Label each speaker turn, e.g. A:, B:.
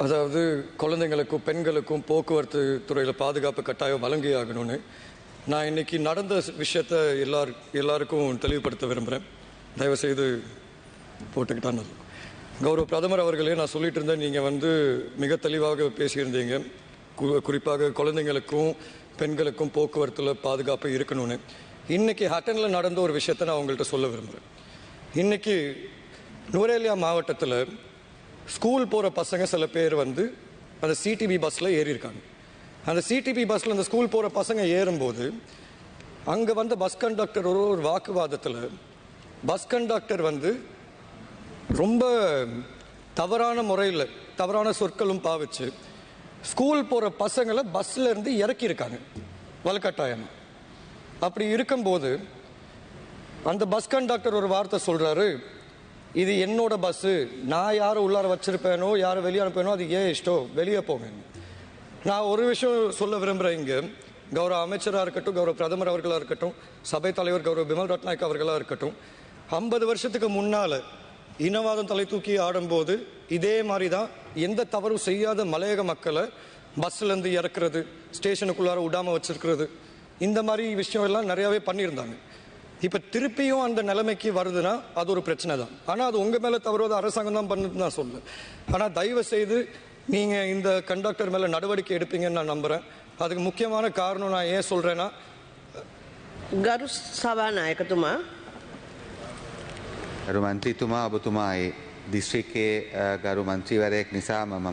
A: அதாவது குழந்தைங்களுக்கும் பெண்களுக்கும் போக்குவரத்து துறையில் பாதுகாப்பு கட்டாயம் வழங்கி ஆகணும்னு நான் இன்னைக்கு நடந்த விஷயத்த எல்லார் எல்லாருக்கும் தெளிவுபடுத்த விரும்புகிறேன் தயவுசெய்து போட்டுக்கிட்டா நல்லது. கௌரவ பிரதமர் அவர்களே நான் சொல்லிட்டு இருந்தேன் நீங்கள் வந்து மிக தெளிவாக பேசியிருந்தீங்க. கு- குறிப்பாக குழந்தைங்களுக்கும் பெண்களுக்கும் போக்குவரத்தில் பாதுகாப்பு இருக்கணும்னு. இன்றைக்கி ஹட்டனில் நடந்த ஒரு விஷயத்தை நான் உங்கள்கிட்ட சொல்ல விரும்புகிறேன் இன்றைக்கி நுரேலியா மாவட்டத்தில் ஸ்கூல் போகிற பசங்க சில பேர் வந்து அந்த சிடிபி பஸ்ஸில் ஏறியிருக்காங்க. அந்த சிடிபி பஸ்ஸில் அந்த ஸ்கூல் போகிற பசங்க ஏறும்போது அங்கே வந்த பஸ் கண்டக்டர் ஒரு ஒரு வாக்குவாதத்தில் பஸ் கண்டக்டர் வந்து ரொம்ப தவறான முறையில் தவறான சொற்களும் பாவிச்சு ஸ்கூல் போகிற பசங்களை பஸ்ஸில் இருந்து இறக்கியிருக்காங்க வலுக்கட்டாயம். அப்படி இருக்கும்போது அந்த பஸ் கண்டக்டர் ஒரு வார்த்தை சொல்கிறாரு இது என்னோட பஸ்ஸு நான் யாரை உள்ளார வச்சிருப்பேனோ யாரை வெளியே அனுப்பேனோ அது ஏன் இஷ்டம் வெளியே போங்க. நான் ஒரு விஷயம் சொல்ல விரும்புகிறேன் இங்கே. கௌரவ அமைச்சராக இருக்கட்டும் கௌரவ பிரதமர் அவர்களாக இருக்கட்டும் சபை தலைவர் கௌரவ பிமல் ரட்நாயக் அவர்களாக இருக்கட்டும் ஐம்பது வருஷத்துக்கு முன்னால் இனவாதம் தலை தூக்கி ஆடும்போது இதே மாதிரி தான் எந்த தவறும் செய்யாத மலையக மக்களை பஸ்லேருந்து இறக்குறது ஸ்டேஷனுக்குள்ளார விடாமல் வச்சுருக்கிறது. இந்த மாதிரி விஷயம் எல்லாம் நிறையாவே பண்ணியிருந்தாங்க. இப்போ திருப்பியும் அந்த நிலைமைக்கு வருதுன்னா அது ஒரு பிரச்சனை தான் ஆனால் அது உங்கள் மேலே தவறுவது அரசாங்கம் தான் பண்ணுதுன்னு நான் சொல்ல ஆனால் தயவு செய்து நீங்கள் இந்த கண்டக்டர் மேலே நடவடிக்கை எடுப்பீங்கன்னு நான் நம்புகிறேன் அதுக்கு முக்கியமான காரணம் நான் ஏன் சொல்கிறேன்னா
B: ගරු සභානායකතුමා
C: ගරු මන්ත්‍රීතුමා ඔබතුමා ඒ දිස්ත්‍රික්කයේ අ, ගරු මන්ත්‍රීවරයෙක් නිසාම මම